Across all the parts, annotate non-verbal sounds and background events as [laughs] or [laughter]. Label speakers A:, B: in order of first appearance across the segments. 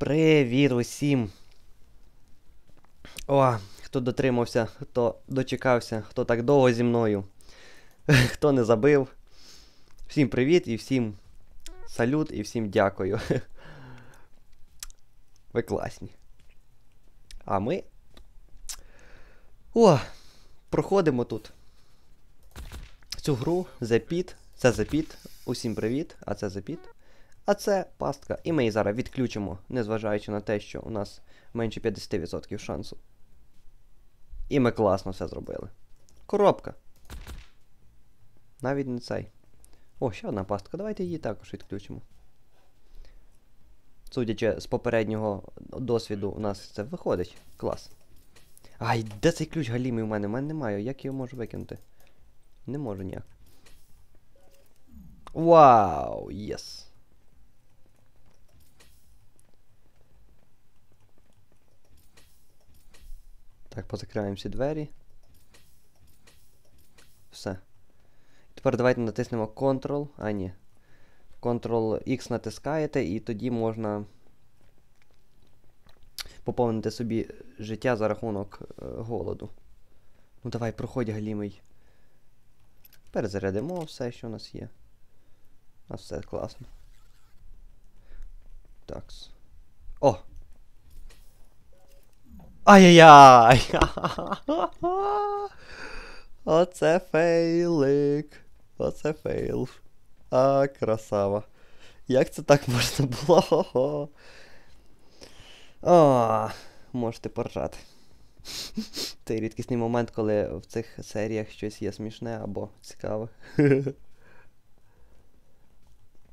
A: Привіт усім! О, хто дотримався, хто дочекався, хто так довго зі мною, [laughs] хто не забив. Всім привіт і всім салют і всім дякую. [laughs] Ви класні. А ми. О! Проходимо тут. Цю гру Pit. Це Pit. Усім привіт, а це Pit. А це пастка. І ми її зараз відключимо, незважаючи на те, що у нас менше 50% шансу. І ми класно все зробили. Коробка. Навіть не цей. О, ще одна пастка. Давайте її також відключимо. Судячи з попереднього досвіду, у нас це виходить. Клас. Ай, де цей ключ галімий у мене? У мене немає. Як його можу викинути? Не можу ніяк. Вау! Єс! Так, позакриваємо всі двері. Все. Тепер давайте натиснемо Ctrl. А, ні. Ctrl-X натискаєте, і тоді можна поповнити собі життя за рахунок е, голоду. Ну давай, проходь галімий. Перезарядимо все, що у нас є. У нас все класно. Такс. О! Ай-яй-яй! [laughs] Оце фейлик. Оце фейл. А, красава. Як це так можна було? О, можете поржати. [laughs] Цей рідкісний момент, коли в цих серіях щось є смішне або цікаве. [laughs]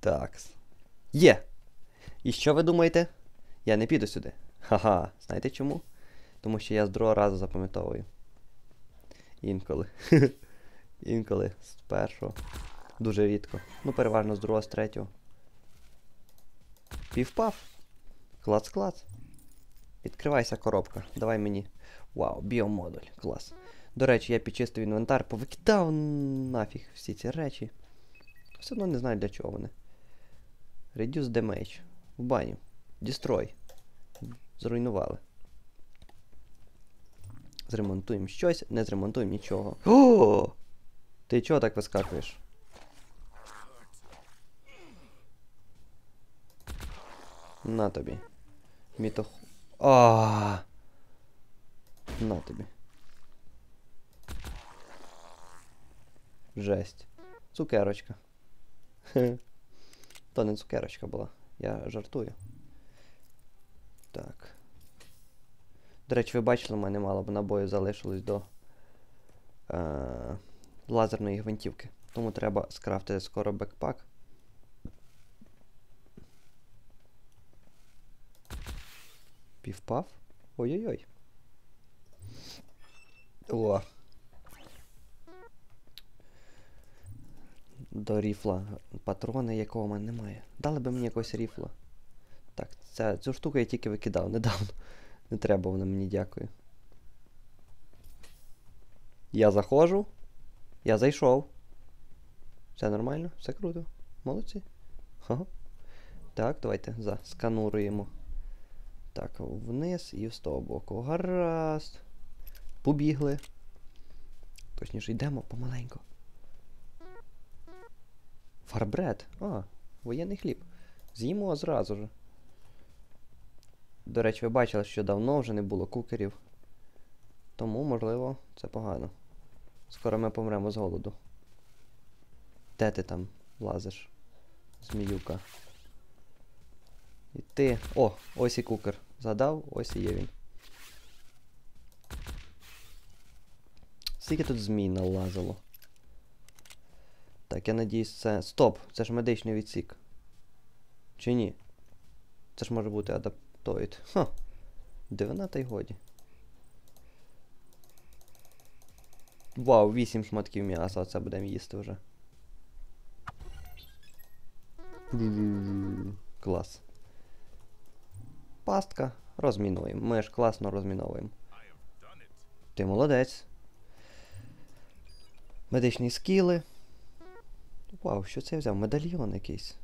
A: Такс. Є! І що ви думаєте? Я не піду сюди. Ха-ха, знаєте чому? Тому що я з другого разу запам'ятовую. Інколи. [laughs] Інколи з першого. Дуже рідко. Ну, переважно з другого, з третього. Півпав. Клац-клац. Відкривайся коробка. Давай мені. Вау, біомодуль. Клас. До речі, я підчистив інвентар, повикидав нафіг всі ці речі. Все одно не знаю для чого вони. Reduce damage. В баню. Destroy. Зруйнували. Зремонтуємо щось, не зремонтуємо нічого. О! Ти чого так вискакуєш? На тобі. Мітох. А. На тобі. Жесть. Цукерочка. Хе. [laughs] То не цукерочка була. Я жартую. Так. До речі, ви бачили, у мене мало б набою залишилось до е- лазерної гвинтівки. Тому треба скрафтити скоро бекпак. Півпав? Ой-ой-ой. О. До ріфла. Патрони, якого в мене немає. Дали би мені якогось ріфла. Так, ця, цю штуку я тільки викидав недавно. Не треба вона мені дякую. Я заходжу. Я зайшов. Все нормально, все круто. Молодці. Ага. Так, давайте заскануруємо. Так, вниз і з того боку. Гаразд. Побігли. Точніше, йдемо помаленьку. Фарбред. А, воєнний хліб. З'їмо зразу ж. До речі, ви бачили, що давно вже не було кукерів. Тому, можливо, це погано. Скоро ми помремо з голоду. Де ти там лазиш? Зміюка. І ти. О, ось і кукер. Згадав, ось і є він. Скільки тут змій налазило? Так, я надіюсь, це. Стоп! Це ж медичний відсік. Чи ні? Це ж може бути адаптоїд. Ха! Дивина та й годі. Вау, 8 шматків м'яса, оце будемо їсти вже. Клас. Пастка. Розмінуємо. Ми ж класно розміновуємо. Ти молодець. Медичні скіли. Вау, що це я взяв? Медальйон якийсь.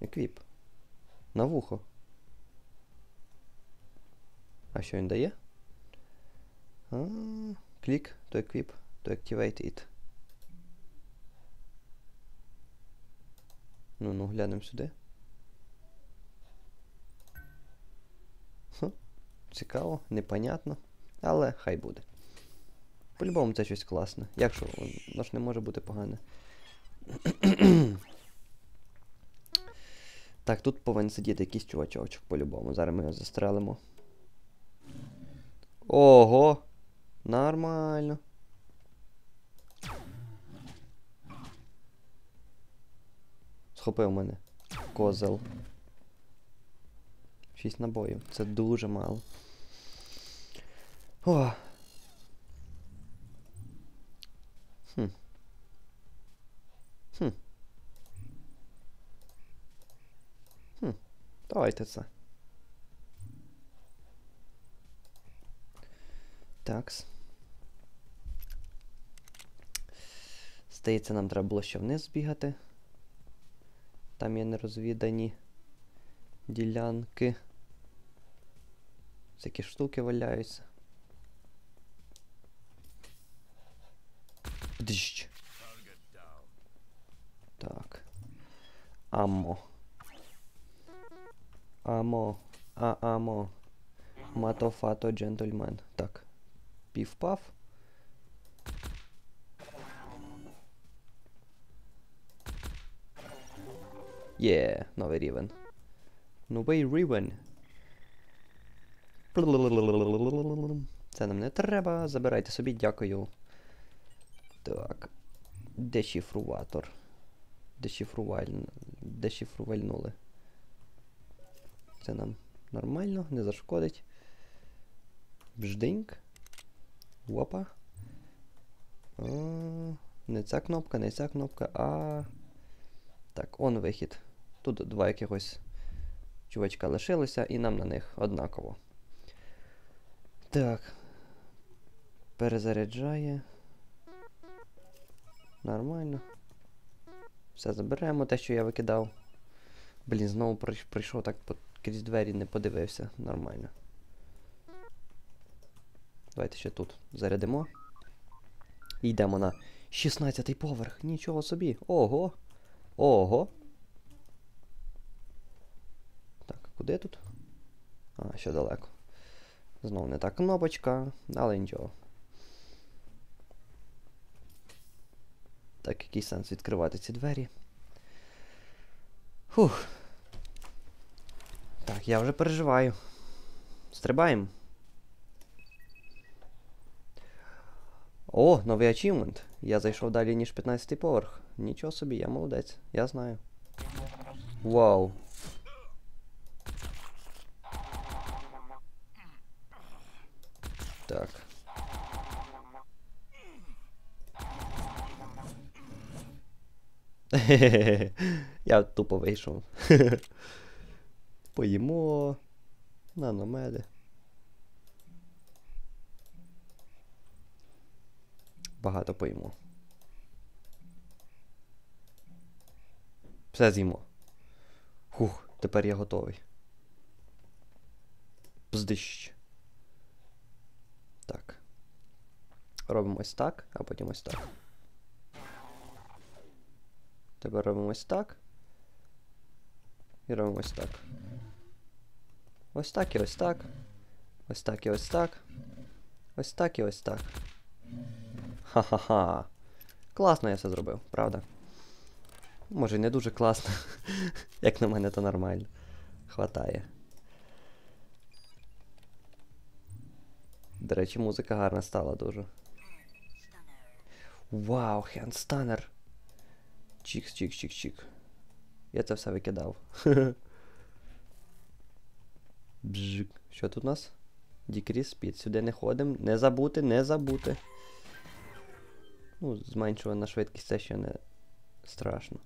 A: Еквіп. На вухо. А що він дає? А, Click to equip to activate it. Ну, ну, глянемо сюди. Хм, цікаво, непонятно, але хай буде. По-любому це щось класне. Якщо воно ж не може бути погане. так, тут повинен сидіти якийсь чувачочок по-любому. Зараз ми його застрелимо. Ого! Нормально. Схопив мене. Козел. Шість набоїв. Це дуже мало. О. Хм. Хм. Хм. Давайте це. Такс. Здається, нам треба було ще вниз збігати. Там є нерозвідані ділянки. Всякі штуки валяються. Бдищ. Так. Амо. Амо. А амо. Матофато джентльмен. Так. Пів-пав. Є, новий рівень. Новий рівень. Це нам не треба. Забирайте собі, дякую. Так. Дешифруватор. Дешифруваль... Дешифрувальнули. Це нам нормально, не зашкодить. Бждиньк. Опа. Не ця кнопка, не ця кнопка, а. Так, он вихід. Тут два якихось чувачка лишилося, і нам на них однаково. Так. Перезаряджає. Нормально. Все заберемо те, що я викидав. Блін, знову прийшов так крізь двері, не подивився. Нормально. Давайте ще тут зарядимо. Йдемо на 16-й поверх. Нічого собі. Ого! Ого! Так, куди тут? А, ще далеко. Знову не та кнопочка, але нічого. Так, який сенс відкривати ці двері? Фух. Так, я вже переживаю. Стрибаємо. О, новий ачівмент. Я зайшов далі, ніж 15-й поверх. Нічого собі, я молодець. Я знаю. Вау. Так. [laughs] Я тупо вийшов. [laughs] Поїмо. Наномеди. Багато поїмо. Все з'їмо. Хух, тепер я готовий. Пздищ. Так. Робимо ось так, а потім ось так. Тепер робимо ось так. І робимо ось так. Ось так і ось так. Ось так і ось так. Ось так і ось так. Ха-ха-ха. Класно я все зробив, правда? Може, і не дуже класно. [laughs] Як на мене, то нормально. Хватає. До речі, музика гарна стала дуже. Вау, хендстанер. Чікс, чікс, чікс, чік. Я це все викидав. [laughs] Бжик. Що тут у нас? Дікріс спід. Сюди не ходимо. Не забути, не забути. Ну, зменшувана швидкість це ще не страшно.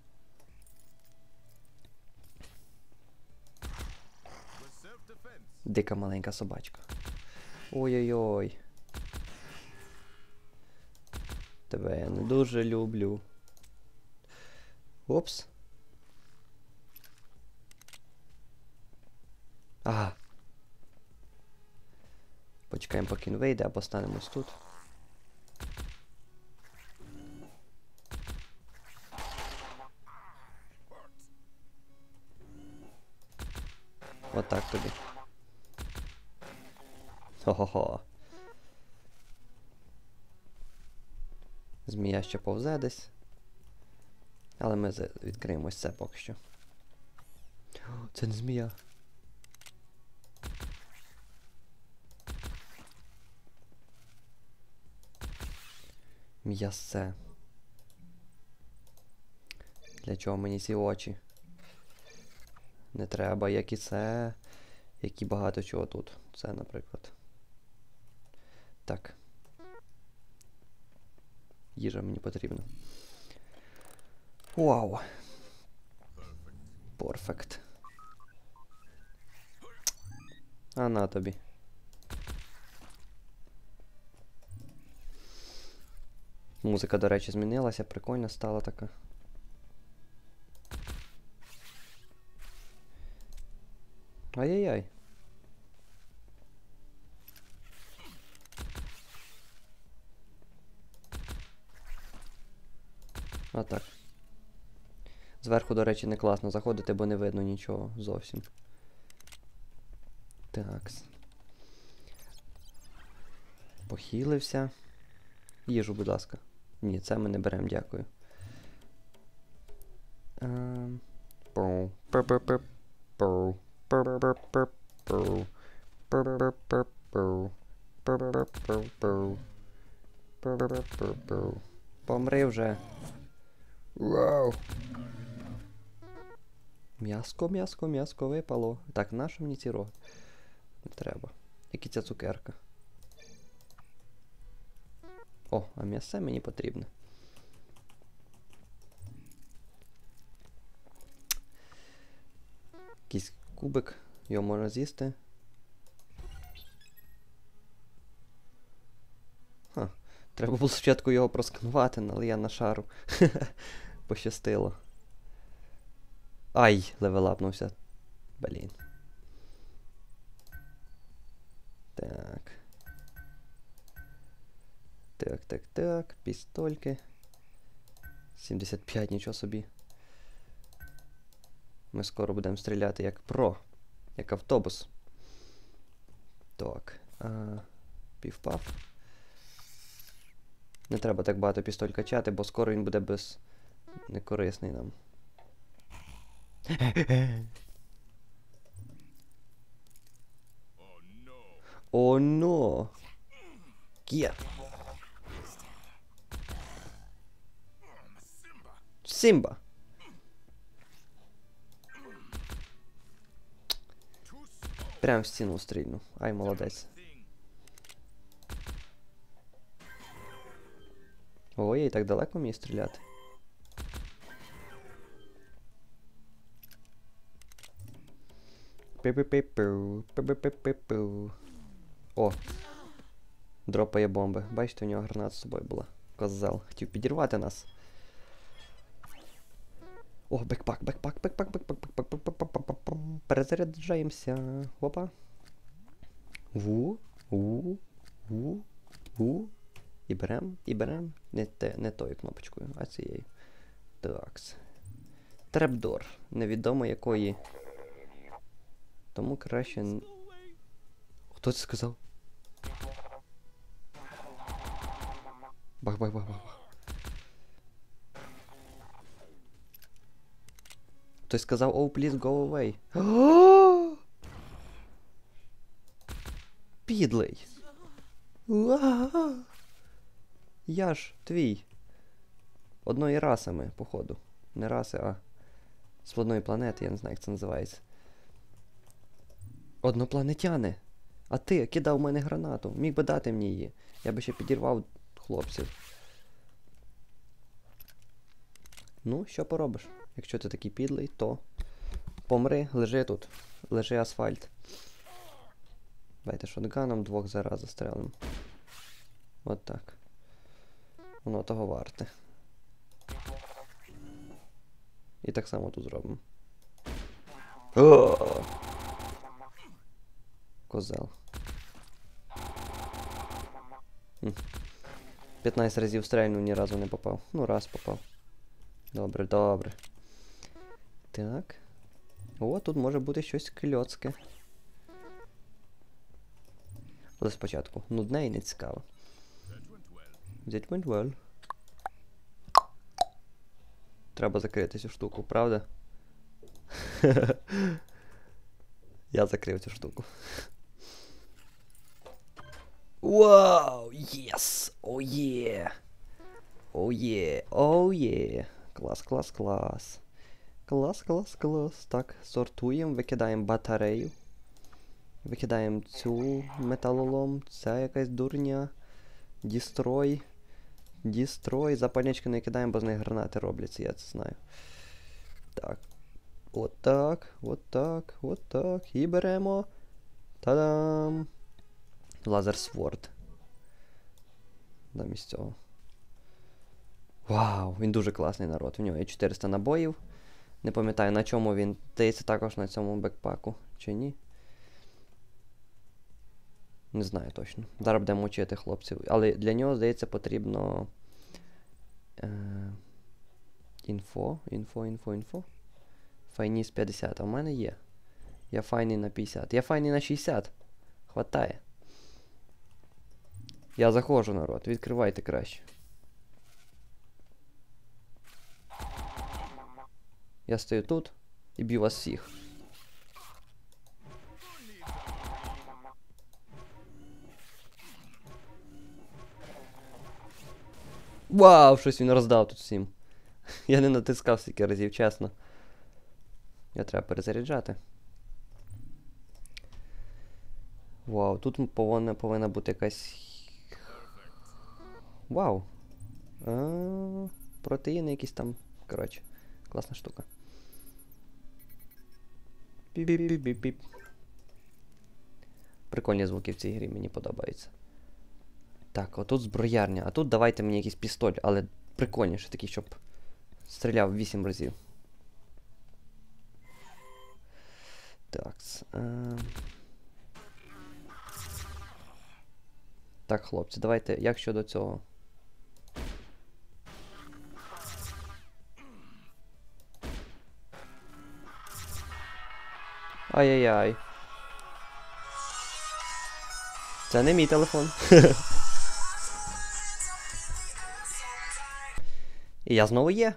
A: Дика маленька собачка. Ой-ой-ой. Тебе я не дуже люблю. Опс. Ага. Почекаємо, поки він вийде, або станемось тут. Отак тобі. Хо-хо-хо. Змія ще повзе десь. Але ми за- відкриємо ось це поки що. Це не змія. М'ясе. Для чого мені ці очі? Не треба, як і це, як і багато чого тут. Це, наприклад. Так. Їжа мені потрібна. Вау. Перфект. А на тобі. Музика, до речі, змінилася, прикольна стала така. Ай-яй-яй. Отак. Зверху, до речі, не класно заходити, бо не видно нічого зовсім. Такс. Похилився. Їжу, будь ласка. Ні, це ми не беремо, дякую. Ем, пу, пу-пу-пу, Помри вже. Вау. М'яско, м'яско, м'яско випало. Так, нащо мені ці роги? Не треба. Які ця цукерка? О, а м'ясе мені потрібне. Якийсь кубик, його можна з'їсти. Ха, треба було спочатку його просканувати, але я на шару. [laughs] Пощастило. Ай, левелапнувся. Блін. Так. Так, так, так. Пістольки. 75, нічого собі. Ми скоро будемо стріляти як про. Як автобус. Так. А, півпав. Не треба так багато пістоль качати, бо скоро він буде без. некорисний нам. О, но! Кія! Симба! Прям в стіну стрільну. Ай, молодець. Ой, і так далеко вмію стріляти. Пи-пи-пи-пу. О! Дропає бомби. Бачите, у нього гранат з собою була. Козел. Хотів підірвати нас. О, бекпак, бекпак, бекпак, бекпак, бекпак, бекпак, бекпак, перезаряджаємося. Опа. Ву, ву, ву, ву. І берем, і берем. Не те, не тою кнопочкою, а цією. Такс. Трепдор. Невідомо якої. Тому краще. Хто це сказав? Бах-бах-бах-бах. Хтось сказав, oh, please go away. [gasps] Підлий. [gasps] Я ж твій. Одної раси ми, походу. Не раси, а з одної планети, я не знаю, як це називається. Однопланетяни. А ти кидав в мене гранату. Міг би дати мені її. Я би ще підірвав хлопців. Ну, що поробиш? Якщо ти такий підлий, то помри, лежи тут. Лежи асфальт. Давайте шотганом двох зараз застрелимо. От так. Воно того варте. І так само тут зробимо. Козел. Хм. 15 разів стрельнув, ні разу не попав. Ну, раз попав. Добре, добре. Так. О, тут може бути щось кльоцке. Але спочатку. Нудне і не цікаво. That went well. Треба закрити цю штуку, правда? [laughs] Я закрив цю штуку. Вау! Єс! О є! О є! О є! Клас, клас, клас. Клас, клас, клас. Так, сортуємо, викидаємо батарею. Викидаємо цю металолом, ця якась дурня. Дістрой. Дістрой. Запальнички не кидаємо, бо з них гранати робляться, я це знаю. Так. От так, от так, от так. І беремо. Та-дам! Лазер Сворд. Замість цього. Вау, він дуже класний народ. У нього є 400 набоїв. Не пам'ятаю, на чому він. Здається, також на цьому бекпаку, чи ні. Не знаю точно. Зараз будемо учити хлопців. Але для нього, здається, потрібно. Е, інфо, інфо, інфо, інфо. Файніс 50. А в мене є. Я файний на 50. Я файний на 60. Хватає. Я заходжу, народ. Відкривайте краще. Я стою тут і б'ю вас всіх. Вау, щось він роздав тут всім. Я не натискав стільки разів, чесно. Я треба перезаряджати. Вау, тут повинна, повинна бути якась. Вау. А, протеїни якісь там. Коротше, класна штука. Піп-піп-піп-піп. Прикольні звуки в цій грі, мені подобаються. Так, отут зброярня. А тут давайте мені якийсь пістоль, але прикольніше такий, щоб стріляв 8 разів. Так. Е... Так, хлопці, давайте, як щодо цього? Ай-яй-яй. Це не мій телефон. І я знову є.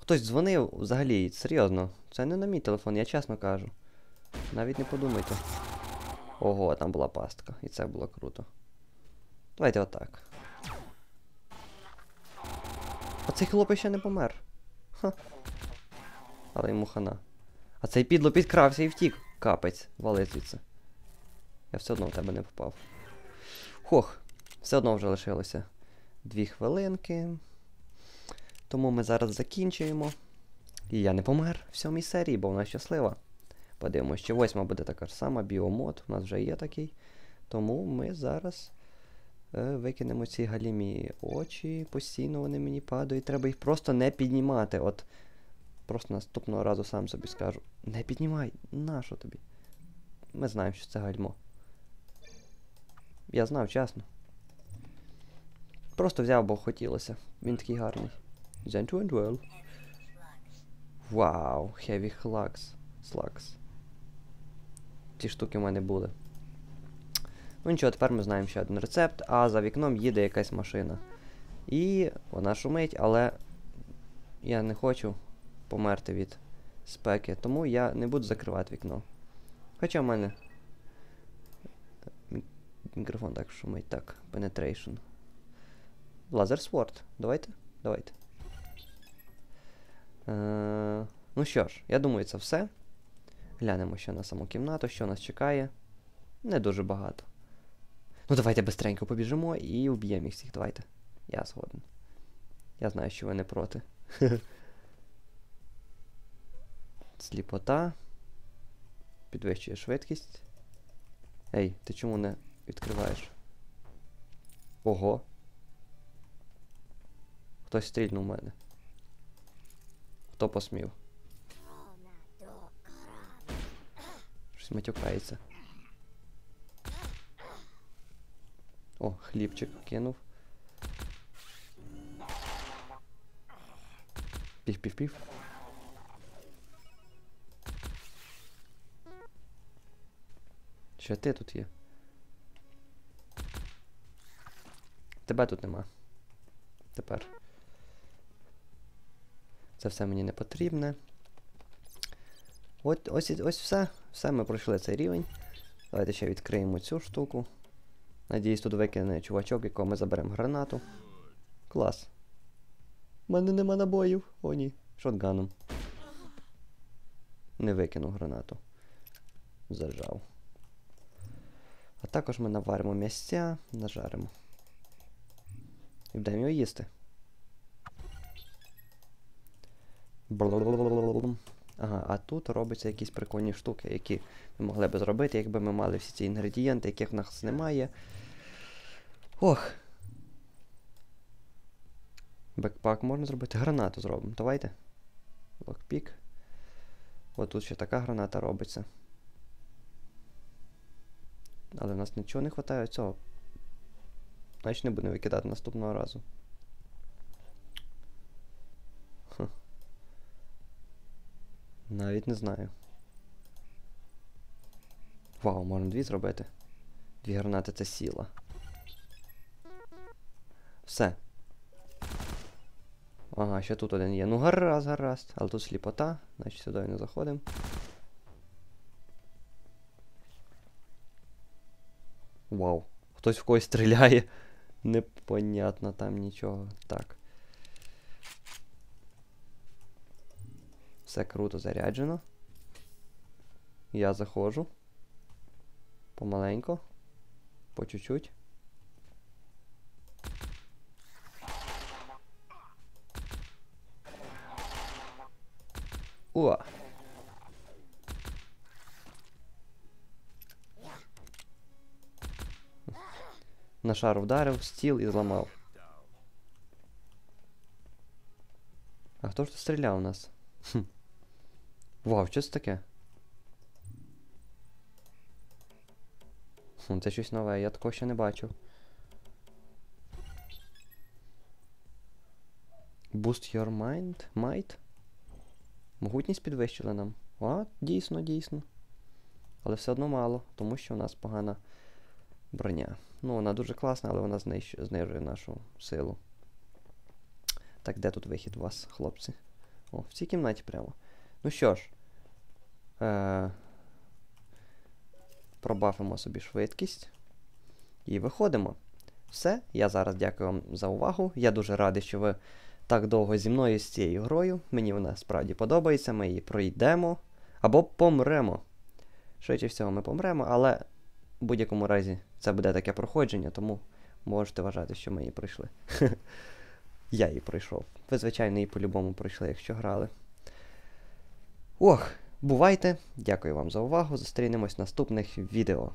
A: Хтось дзвонив взагалі, серйозно. Це не на мій телефон, я чесно кажу. Навіть не подумайте. Ого, там була пастка. І це було круто. Давайте отак. А цей хлопець ще не помер. Ха. Але йому хана. А цей підло підкрався і втік. Капець, вали звідси. Я все одно в тебе не попав. Хох, все одно вже лишилося дві хвилинки. Тому ми зараз закінчуємо. І я не помер в сьомій серії, бо вона щаслива. Подивимося, що восьма буде така ж сама, біомод, у нас вже є такий. Тому ми зараз е, викинемо ці галімі очі, постійно вони мені падають. Треба їх просто не піднімати. От Просто наступного разу сам собі скажу. Не піднімай, нащо тобі? Ми знаємо, що це гальмо. Я знав, чесно. Просто взяв, бо хотілося. Він такий гарний. Well. Вау, heavy slugs. Slugs. Ці штуки в мене були. Ну нічого, тепер ми знаємо ще один рецепт, а за вікном їде якась машина. І вона шумить, але я не хочу померти від спеки, тому я не буду закривати вікно. Хоча в мене мікрофон так шумить. Так, penetration. Laser Sword. Давайте? Давайте. Е, ну що ж, я думаю, це все. Глянемо ще на саму кімнату, що нас чекає. Не дуже багато. Ну, давайте бистренько побіжимо і уб'ємо їх всіх. Давайте. Я згоден. Я знаю, що ви не проти. [laughs] Сліпота. Підвищує швидкість. Ей, ти чому не відкриваєш? Ого. Хтось стрільнув мене. Хто посмів? Щось матюкається. О, хлібчик кинув. Пів-пів-пів. Ще ти тут є. Тебе тут нема. Тепер. Це все мені не потрібне. От, ось, ось все. Все, ми пройшли цей рівень. Давайте ще відкриємо цю штуку. Надіюсь, тут викине чувачок, якого ми заберемо гранату. Клас. У мене нема набоїв. О, ні. Шотганом. Не викинув гранату. Зажав. А також ми наваримо м'ясця, нажаримо. І будемо його їсти. Ага, а тут робляться якісь прикольні штуки, які ми могли би зробити, якби ми мали всі ці інгредієнти, яких в нас немає. Ох. Бекпак можна зробити. Гранату зробимо. Давайте. Локпік. От тут ще така граната робиться. Але в нас нічого не вистачає цього. Значить не будемо викидати наступного разу. Хм. Навіть не знаю. Вау, можна дві зробити. Дві гранати це сіла. Все. Ага, ще тут один є. Ну гаразд, гаразд. Але тут сліпота, значить сюди не заходимо. Вау. Хтось в когось стріляє. [laughs] Непонятно там нічого. Так. Все круто заряджено. Я заходжу. Помаленько. По чуть-чуть. О! На шар вдарив, стіл і зламав. А хто ж тут стріляв у нас? Хм. Вау, що це таке? Хм, це щось нове, я такого ще не бачив. Boost your mind? Might? Могутність підвищили нам. А, дійсно, дійсно. Але все одно мало, тому що у нас погана броня. Ну, вона дуже класна, але вона знижує нашу силу. Так, де тут вихід у вас, хлопці? О, в цій кімнаті прямо. Ну що ж. Е- пробафимо собі швидкість. І виходимо. Все. Я зараз дякую вам за увагу. Я дуже радий, що ви так довго зі мною з цією грою. Мені вона справді подобається. Ми її пройдемо. Або помремо. Швидше всього, ми помремо, але в будь-якому разі це буде таке проходження, тому можете вважати, що ми її пройшли. [laughs] Я її пройшов. Ви, звичайно, її по-любому пройшли, якщо грали. Ох, бувайте! Дякую вам за увагу. Зустрінемось в наступних відео.